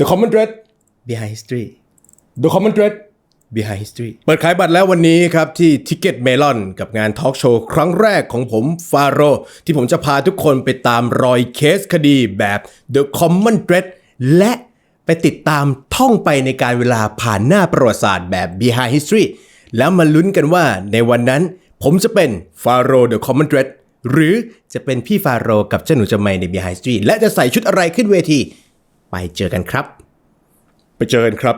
The Common Thread behind history The Common Thread behind history เปิดขายบัตรแล้ววันนี้ครับ ที่ Ticket Melon กับงานทอล์กโชว์ครั้งแรกของผมฟาโร ที่ผมจะพาทุกคนไปตามรอยเคสคดีแบบ The Common Thread และไปติดตามท่องไปในการเวลาผ่านหน้าประวัติศาสตร์แบบ Behind History แล้วมาลุ้นกันว่าในวันนั้น ผมจะเป็นฟาโร The Common Thread หรือจะเป็นพี่ฟาโรกับเจ้าหนูจำไม่ใน Behind History และจะใส่ชุดอะไรขึ้นเวที ไปเจอกันครับ ไปเจอกันครับ